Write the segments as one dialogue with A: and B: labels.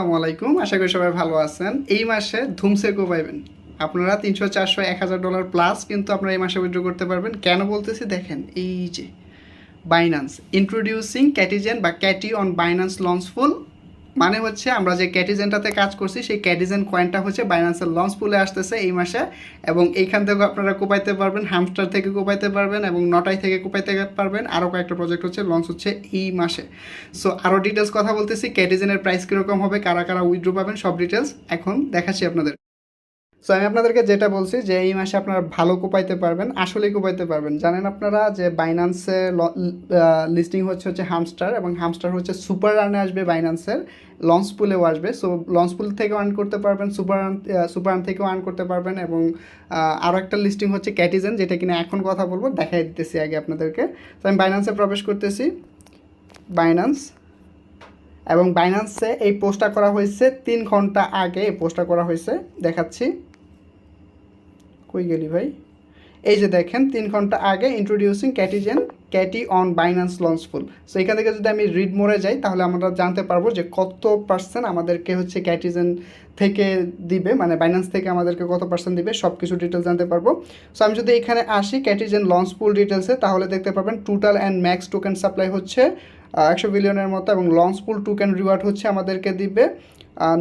A: আসসালামু আলাইকুম, আশা করি সবাই ভালো আছেন। এই মাসে ধুমসেকো পাইবেন। আপনারা তিনশো চারশো, এক হাজার ডলার প্লাস কিন্তু আপনারা এই মাসে উইথড্র করতে পারবেন। কেন বলতেছি, দেখেন, এই যে বাইনান্স ইন্ট্রোডিউসিং ক্যাটিজেন বা ক্যাটি অন বাইনান্স লঞ্চফুল মানে হচ্ছে আমরা যে ক্যাটিজেনটাতে কাজ করছি, সেই ক্যাটিজেন কয়েনটা হচ্ছে বাইনান্সের লঞ্চ পুলে আসতেছে এই মাসে এবং এইখান থেকে আপনারা কোপাইতে পারবেন হামস্টার থেকে কোপাইতে পারবেন এবং নটাই থেকে কোপাইতে পারবেন। আরও কয়েকটা প্রজেক্ট হচ্ছে লঞ্চ হচ্ছে এই মাসে। সো আরও ডিটেলস কথা বলতেছি, ক্যাটিজেনের প্রাইস কীরকম হবে, কারা কারা উইড্রো পাবেন, সব ডিটেলস এখন দেখাচ্ছি আপনাদের। সো আমি আপনাদেরকে যেটা বলছি যে এই মাসে আপনারা ভালো কোপাইতে পারবেন, আসলেই কোপাইতে পারবেন। জানেন আপনারা যে বাইনান্সে লিস্টিং হচ্ছে হচ্ছে হামস্টার এবং হামস্টার হচ্ছে সুপার রানে আসবে বাইনান্সের লঞ্চ পুলেও আসবে। সো লঞ্চ পুল থেকেও আর্ন করতে পারবেন সুপার রান সুপার রান থেকেও আর্ন করতে পারবেন এবং আরও একটা লিস্টিং হচ্ছে ক্যাটিজেন যেটা কিনা এখন কথা বলব, দেখাই দিতেছি আগে আপনাদেরকে। তো আমি বাইনান্সে প্রবেশ করতেছি। বাইনান্স এবং বাইনান্সে এই পোস্টটা করা হয়েছে তিন ঘণ্টা আগে, এই পোস্টটা করা হয়েছে, দেখাচ্ছি। কই গেলি ভাই? এই যে দেখেন, তিন ঘণ্টা আগে introducing Catizen Cati on Binance launchpool so এখান থেকে যদি আমি রিড মোড়ে যাই, তাহলে আমরা জানতে পারব যে কত পার্সেন্ট আমাদেরকে হচ্ছে ক্যাটিজেন থেকে দিবে মানে বাইনান্স থেকে আমাদেরকে কত পার্সেন্ট দিবে সব কিছু ডিটেলস জানতে পারব। সো আমি যদি এখানে আসি ক্যাটিজেন লঞ্চ পুল ডিটেলসে তাহলে দেখতে পাবেন total and max token supply হচ্ছে একশো বিলিয়নের মতো, এবং লঞ্চ পুল টোকেন রিওয়ার্ড হচ্ছে আমাদেরকে দিবে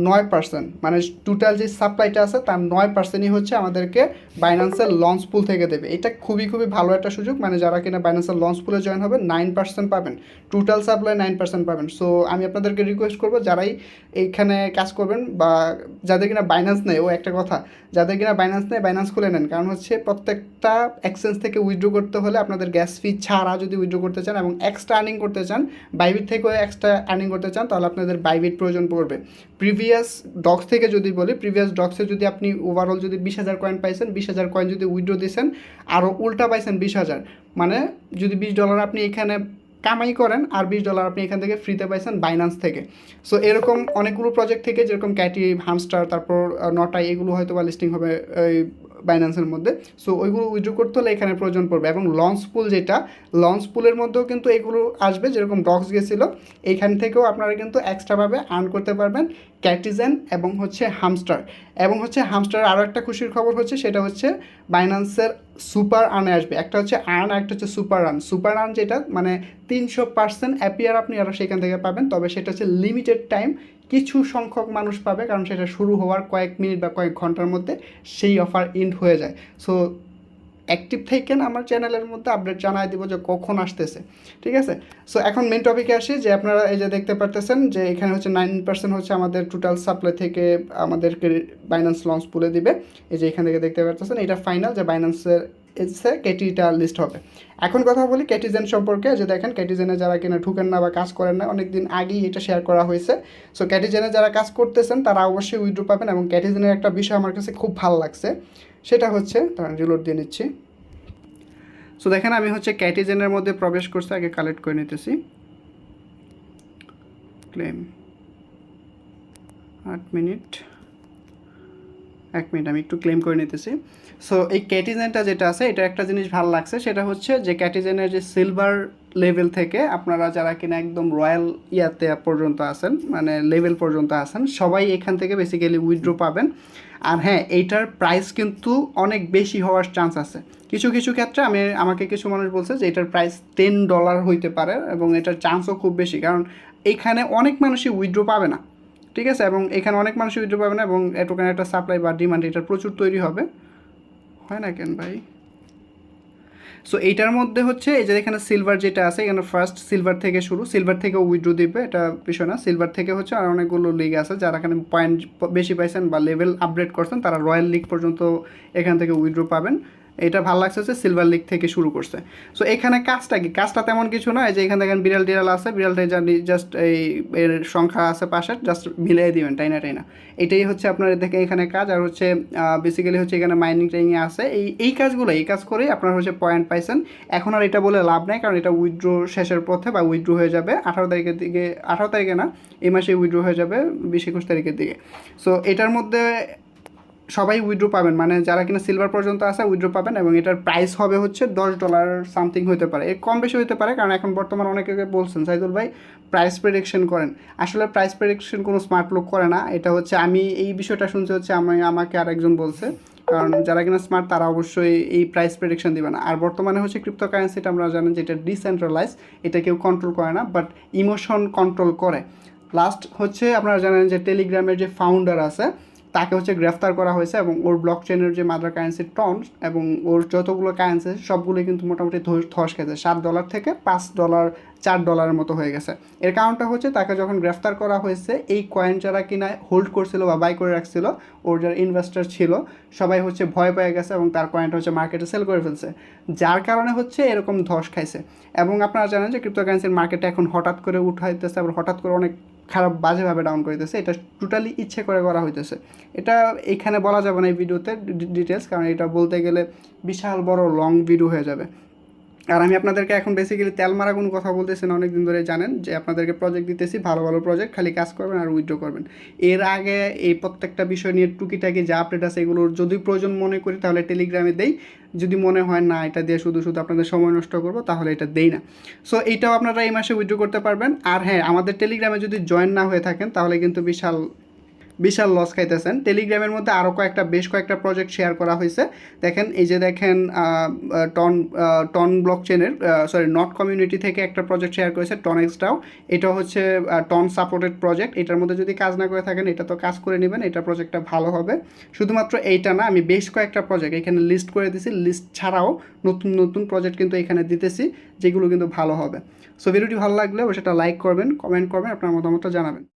A: নয় পার্সেন্ট মানে টোটাল যে সাপ্লাইটা আছে, তার নয় পার্সেন্টই হচ্ছে আমাদেরকে বাইন্যান্সের লঞ্চ পুল থেকে দেবে। এটা খুবই খুবই ভালো একটা সুযোগ। মানে যারা কিনা বাইন্যান্সের লঞ্চ পুলে জয়েন হবে নাইন পার্সেন্ট পাবেন। টোটাল সাপ্লাই নাইন পার্সেন্ট পাবেন। সো আমি আপনাদেরকে রিকোয়েস্ট করব, যারাই এইখানে কাজ করবেন বা যাদের কিনা বাইন্যান্স নেই, ও একটা কথা, যাদের কিনা বাইন্যান্স নেই বাইন্যান্স খুলে নেন। কারণ হচ্ছে প্রত্যেকটা এক্সচেঞ্জ থেকে উইথড্র করতে হলে আপনাদের গ্যাস ফি ছাড়া যদি উইথড্র করতে চান এবং এক্সট্রা আর্নিং করতে চান বাইবিট থেকেও এক্সট্রা আর্নিং করতে চান, তাহলে আপনাদের বাইবিট প্রয়োজন পড়বে। প্রিভিয়াস ডক্স থেকে যদি বলি প্রিভিয়াস ডক্সে যদি আপনি ওভারঅল যদি বিশ হাজার কয়েন পাইছেন, বিশ হাজার কয়েন যদি উইড্রো দিয়েছেন আরও উল্টা পাইছেন বিশ হাজার। মানে যদি বিশ ডলার আপনি এখানে কামাই করেন, আর বিশ ডলার আপনি এখান থেকে ফ্রিতে পাইছেন বাইনান্স থেকে। সো এরকম অনেকগুলো প্রজেক্ট থেকে যেরকম ক্যাটি হামস্টার তারপর নটাই এগুলো হয়তো বা লিস্টিং হবে বাইন্যান্সের মধ্যে। সো ওইগুলো উইথড্র করতে হলে এখানে প্রয়োজন পড়বে। এবং লঞ্চ পুল যেটা লঞ্চ পুলের মধ্যেও কিন্তু এগুলো আসবে, যেরকম ডক্স গেছিল। এইখান থেকেও আপনারা কিন্তু এক্সট্রাভাবে আর্ন করতে পারবেন ক্যাটিজেন এবং হচ্ছে হামস্টার এবং হচ্ছে হামস্টার আরও একটা খুশির খবর হচ্ছে, সেটা হচ্ছে বাইন্যান্সের সুপার আর্নে আসবে। একটা হচ্ছে আর্ন একটা হচ্ছে সুপার আর্ন সুপার আর্ন যেটা মানে তিনশো পার্সেন্ট অ্যাপিয়ার আপনি আরও সেখান থেকে পাবেন, তবে সেটা হচ্ছে লিমিটেড টাইম কিছু সংখ্যক মানুষ পাবে, কারণ সেটা শুরু হওয়ার কয়েক মিনিট বা কয়েক ঘণ্টার মধ্যে সেই অফার এন্ড হয়ে যায়। সো অ্যাক্টিভ থাকেন আমার চ্যানেলের মধ্যে আপডেট জানাই দিব যে কখন আসতেছে, ঠিক আছে? সো এখন মেন টপিকে আসি যে আপনারা এই যে দেখতে পারতেছেন যে এখানে হচ্ছে নাইন পার্সেন্ট হচ্ছে আমাদের টোটাল সাপ্লাই থেকে আমাদেরকে বাইন্যান্স লঞ্চ বলে দিবে। এই যে এখান থেকে দেখতে পারতেছেন, এটা ফাইনাল যে বাইন্যান্সের এসে কেটিটা লিস্ট হবে। এখন কথা বলি ক্যাটিজেন সম্পর্কে, যে দেখেন ক্যাটিজেনে যারা কিনা ঢুকেন না বা কাজ করেন না অনেক দিন আগেই এটা শেয়ার করা হয়েছে। সো ক্যাটিজেনে যারা কাজ করতেছেন, তারা অবশ্যই উইড্রো পাবেন এবং ক্যাটিজেনের একটা বিষয় আমার কাছে খুব ভালো লাগছে, সেটা হচ্ছে তারা রিলোড দিয়ে নিচ্ছি। সো দেখেন আমি হচ্ছে ক্যাটিজেনের মধ্যে প্রবেশ করছি, আগে কালেক্ট করে নিতেছি। ক্লেম আট মিনিট। এক মিনিট, আমি একটু ক্লেম করে নিতেছি। সো এই ক্যাটিজেনটা যেটা আছে এটা একটা জিনিস ভালো লাগছে, সেটা হচ্ছে যে ক্যাটিজেনের যে সিলভার লেভেল থেকে আপনারা যারা কিনা একদম রয়্যাল ইয়াতে পর্যন্ত আছেন মানে লেভেল পর্যন্ত আছেন, সবাই এখান থেকে বেসিক্যালি উইথড্র পাবেন। আর হ্যাঁ এইটার প্রাইস কিন্তু অনেক বেশি হওয়ার চান্স আছে। কিছু কিছু ক্ষেত্রে আমি, আমাকে কিছু মানুষ বলছে যে এটার প্রাইস টেন ডলার হইতে পারে এবং এটার চান্সও খুব বেশি, কারণ এখানে অনেক মানুষই উইথড্র পাবে না। ঠিক আছে? এবং এখানে অনেক মানুষ উইথড্র পাবে না এবং এটুখানে একটা সাপ্লাই বা ডিমান্ড এটার প্রচুর তৈরি হবে। হয় না কেন ভাই? সো এইটার মধ্যে হচ্ছে এই যে এখানে সিলভার যেটা আছে, এখানে ফার্স্ট সিলভার থেকে শুরু। সিলভার থেকে উইথড্র দিবে, এটা বিষয় না। সিলভার থেকে হচ্ছে আর অনেকগুলো লিগ আছে যারা এখানে পয়েন্ট বেশি পাইছেন বা লেভেল আপগ্রেড করছেন, তারা রয়্যাল লিগ পর্যন্ত এখান থেকে উইথড্র পাবেন। এটা ভালো লাগছে যে সিলভার লিগ থেকে শুরু করছে। সো এখানে কাজটা কি? কাজটা তেমন কিছু নয় যে এখানে দেখেন বিড়াল টিড়াল আছে বিড়ালটা জাস্ট এই এর সংখ্যা আছে পাশে জাস্ট মিলিয়ে দিবেন তাই না তাই না এটাই হচ্ছে আপনার দেখে এখানে কাজ, আর হচ্ছে বেসিক্যালি হচ্ছে এখানে মাইনিং ট্রেনিং আছে। এই এই কাজগুলো, এই কাজ করেই আপনার হচ্ছে পয়েন্ট পাইছেন। এখন আর এটা বলে লাভ নেই, কারণ এটা উইথড্রো শেষের পথে বা উইথড্রো হয়ে যাবে আঠারো তারিখের দিকে, আঠারো তারিখে না, এই মাসে উইথড্র হয়ে যাবে বিশ একুশ তারিখের দিকে। সো এটার মধ্যে সবাই উইড্রো পাবেন। মানে যারা কিনা সিলভার পর্যন্ত আছে উইড্রো পাবেন এবং এটার প্রাইস হবে হচ্ছে দশ ডলার সামথিং হতে পারে। এর কম বেশি হতে পারে, কারণ এখন বর্তমানে অনেকে বলছেন, সাইদুল ভাই প্রাইস প্রেডিকশন করেন। আসলে প্রাইস প্রেডিকশন কোনো স্মার্ট লোক করে না। এটা হচ্ছে আমি এই বিষয়টা শুনছি হচ্ছে আমি, আমাকে আরেকজন বলছে। কারণ যারা কিনা স্মার্ট তারা অবশ্যই এই প্রাইস প্রেডিকশন দিবে না। আর বর্তমানে হচ্ছে ক্রিপ্টো কারেন্সিটা আমরা জানেন যে এটা ডিসেন্ট্রালাইজ এটা কেউ কন্ট্রোল করে না বাট ইমোশন কন্ট্রোল করে। লাস্ট হচ্ছে আপনারা জানেন যে টেলিগ্রামের যে ফাউন্ডার আছে তাকে হচ্ছে গ্রেফতার করা হয়েছে এবং ওর ব্লক চেনের যে মাদার কারেন্সি টন এবং ওর যতগুলো কারেন্সি সবগুলোই কিন্তু মোটামুটি ধস খেয়েছে। সাত ডলার থেকে পাঁচ ডলার চার ডলারের মতো হয়ে গেছে। এর কারণটা হচ্ছে তাকে যখন গ্রেফতার করা হয়েছে, এই কয়েন যারা কিনা হোল্ড করছিল বা বাই করে রাখছিল, ওর যারা ইনভেস্টার ছিল, সবাই হচ্ছে ভয় পেয়ে গেছে এবং তার কয়েনটা হচ্ছে মার্কেটে সেল করে ফেলছে। যার কারণে হচ্ছে এরকম ধস খাইছে। এবং আপনারা জানেন যে ক্রিপ্টোকারেন্সির মার্কেটে এখন হঠাৎ করে উঠাইতেছে, আবার হঠাৎ করে অনেক খারাপ বাজেভাবে ডাউন করিতেছে, এটা টোটালি ইচ্ছে করে করা হইতেছে। এটা এখানে বলা যাবে না এই ভিডিওতে ডিটেলস কারণ এটা বলতে গেলে বিশাল বড় লং ভিডিও হয়ে যাবে। আর আমি আপনাদেরকে এখন বেসিক্যালি তেল মারা কোনো কথা বলতেছি না অনেক দিন ধরে জানেন যে আপনাদেরকে প্রজেক্ট দিতেছি, ভালো ভালো প্রজেক্ট খালি কাজ করবেন আর উইথড্র করবেন। এর আগে এই প্রত্যেকটা বিষয় নিয়ে টুকিটাকি যা আপডেট আছে এগুলোর যদি প্রয়োজন মনে করি তাহলে টেলিগ্রামে দেই। যদি মনে হয় না, এটা দিয়ে শুধু শুধু আপনাদের সময় নষ্ট করব, তাহলে এটা দেই না। সো এইটাও আপনারা এই মাসে উইথড্র করতে পারবেন। আর হ্যাঁ আমাদের টেলিগ্রামে যদি জয়েন না হয়ে থাকেন, তাহলে কিন্তু বিশাল বিশাল লস খাইতেছেন। টেলিগ্রামের মধ্যে আরও কয়েকটা, বেশ কয়েকটা প্রজেক্ট শেয়ার করা হয়েছে দেখেন, এই যে দেখেন টন টন ব্লক চেনের সরি নট কমিউনিটি থেকে একটা প্রজেক্ট শেয়ার করেছে টন এক্সটাও এটা হচ্ছে টন সাপোর্টেড প্রজেক্ট এটার মধ্যে যদি কাজ না করে থাকেন, এটা তো কাজ করে নেবেন, এটা প্রজেক্টটা ভালো হবে। শুধুমাত্র এইটা না, আমি বেশ কয়েকটা প্রজেক্ট এখানে লিস্ট করে দিছি। লিস্ট ছাড়াও নতুন নতুন প্রজেক্ট কিন্তু এখানে দিতেছি, যেগুলো কিন্তু ভালো হবে। সো ভিডিওটি ভালো লাগলে সেটা লাইক করবেন কমেন্ট করবেন, আপনার মতামতটা জানাবেন।